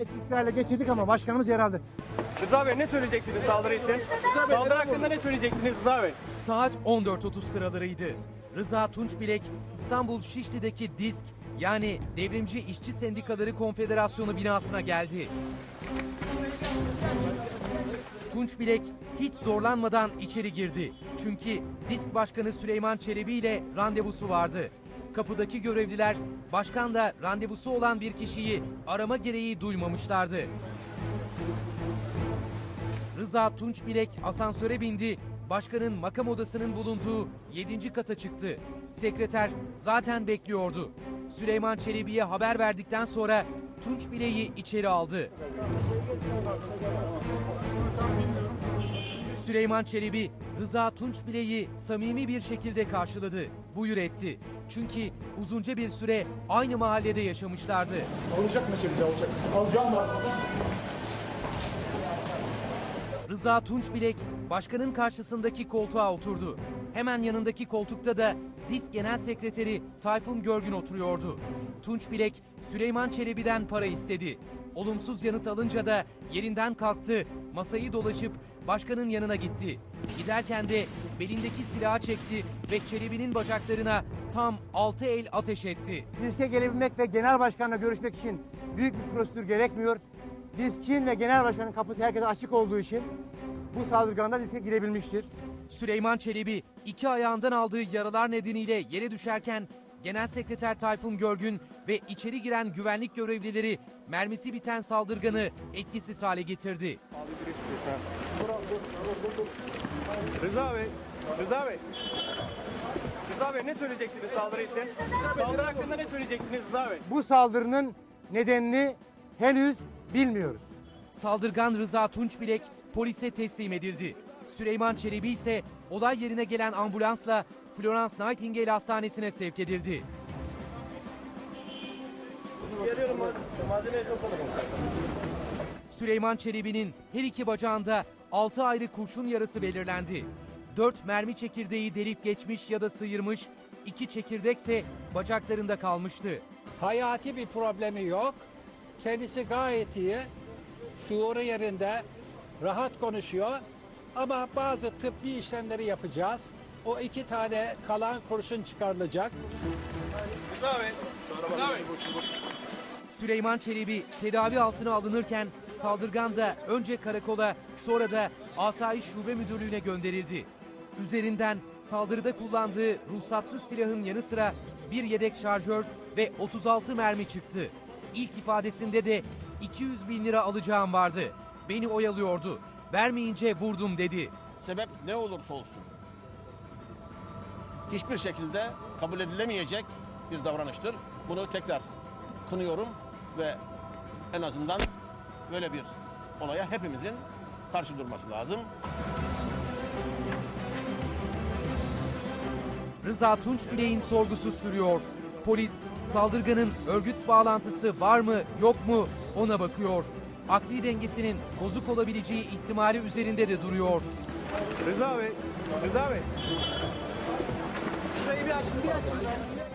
etkisiz hale getirdik ama başkanımız yer aldı. Rıza Bey ne söyleyeceksiniz saldırı için? Saldırı hakkında ne söyleyeceksiniz Rıza Bey? Saat 14.30 sıralarıydı. Rıza Tunçbilek, İstanbul Şişli'deki DİSK yani Devrimci İşçi Sendikaları Konfederasyonu binasına geldi. Tunçbilek hiç zorlanmadan içeri girdi. Çünkü DİSK Başkanı Süleyman Çelebi ile randevusu vardı. Kapıdaki görevliler başkanla randevusu olan bir kişiyi arama gereği duymamışlardı. Rıza Tunçbilek asansöre bindi. Başkanın makam odasının bulunduğu 7. kata çıktı. Sekreter zaten bekliyordu. Süleyman Çelebi'ye haber verdikten sonra Tunçbilek'i içeri aldı. Süleyman Çelebi, Rıza Tunçbilek'i samimi bir şekilde karşıladı. Buyur etti. Çünkü uzunca bir süre aynı mahallede yaşamışlardı. Alacak meselesi alacak. Alacağım var. Rıza Tunçbilek başkanın karşısındaki koltuğa oturdu. Hemen yanındaki koltukta da DİS Genel Sekreteri Tayfun Görgün oturuyordu. Tunçbilek Süleyman Çelebi'den para istedi. Olumsuz yanıt alınca da yerinden kalktı, masayı dolaşıp başkanın yanına gitti. Giderken de belindeki silahı çekti ve Çelebi'nin bacaklarına tam 6 el ateş etti. Diske gelebilmek ve genel başkanla görüşmek için büyük bir prosedür gerekmiyor. Diskin ve genel başkanın kapısı herkese açık olduğu için bu saldırganda diske girebilmiştir. Süleyman Çelebi iki ayağından aldığı yaralar nedeniyle yere düşerken Genel Sekreter Tayfun Görgün ve içeri giren güvenlik görevlileri mermisi biten saldırganı etkisiz hale getirdi. Rıza Bey, Rıza Bey. Rıza Bey ne söyleyeceksiniz saldırı için? Saldırı hakkında ne söyleyeceksiniz Rıza Bey? Bu saldırının nedenini henüz bilmiyoruz. Saldırgan Rıza Tunçbilek polise teslim edildi. Süleyman Çelebi ise olay yerine gelen ambulansla Florence Nightingale Hastanesi'ne sevk edildi. Süleyman Çelebi'nin her iki bacağında 6 ayrı kurşun yarası belirlendi. 4 mermi çekirdeği delip geçmiş ya da sıyırmış, 2 çekirdekse bacaklarında kalmıştı. Hayati bir problemi yok. Kendisi gayet iyi. Şuuru yerinde. Rahat konuşuyor. Ama bazı tıbbi işlemleri yapacağız. O iki tane kalan kurşun çıkarılacak. Süleyman Çelebi tedavi altına alınırken saldırgan da önce karakola sonra da Asayiş Şube Müdürlüğü'ne gönderildi. Üzerinden saldırıda kullandığı ruhsatsız silahın yanı sıra bir yedek şarjör ve 36 mermi çıktı. İlk ifadesinde de 200 bin lira alacağım vardı. Beni oyalıyordu. Vermeyince vurdum dedi. sebep ne olursa olsun hiçbir şekilde kabul edilemeyecek bir davranıştır. Bunu tekrar kınıyorum ve en azından böyle bir olaya hepimizin karşı durması lazım. Rıza Tunçbilek'in sorgusu sürüyor. Polis saldırganın örgüt bağlantısı var mı yok mu ona bakıyor. Akli dengesinin bozuk olabileceği ihtimali üzerinde de duruyor. Rıza Bey, Rıza Bey. Şurayı bir açın, bir açın.